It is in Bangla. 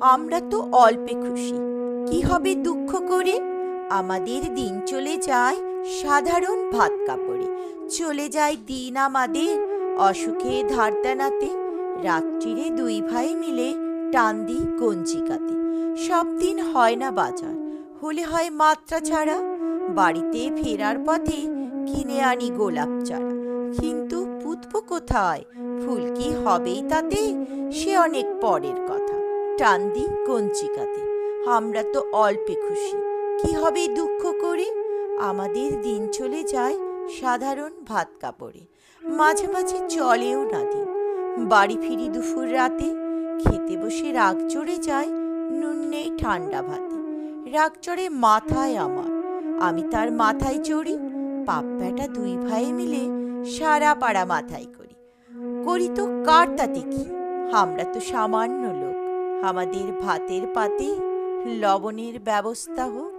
আমরা তো অল্পে খুশি। কি হবে দুঃখ করে? আমাদের দিন চলে যায় সাধারণ ভাত কাপড়ে। চলে যায় দিন আমাদের অসুখে ধারদানাতে। রাত্রিরে দুই ভাই মিলে টান দিই কঞ্চিকাতে সব দিন হয় না বাজার, হলে হয় মাত্রা ছাড়া। বাড়িতে ফেরার পথে কিনে আনি গোলাপ চারা। কিন্তু পুতবো কোথায়? ফুল কি হবেই তাতে? সে অনেক পরের কথা। টান্দি কঞ্চিকাতে। আমরা তো অল্পে খুশি। কি হবে দুঃখ করে? আমাদের দিন চলে যায় সাধারণ ভাত কাপড়ে। মাঝে মাঝে চলেও না দিন। বাড়ি ফিরি দুপুর রাতে। খেতে বসে রাগ চড়ে যায় নুন নেই ঠান্ডা ভাতে। রাগ চড়ে মাথায় আমার। আমি তার মাথায় চড়ি। পাপ পাপ্পাটা দুই ভাই মিলে সারা পাড়া মাথায় করি। করি তো কার তাতে কি? আমরা তো সামান্য আমাদের ভাতের পাতে লবণের ব্যবস্থা হোক।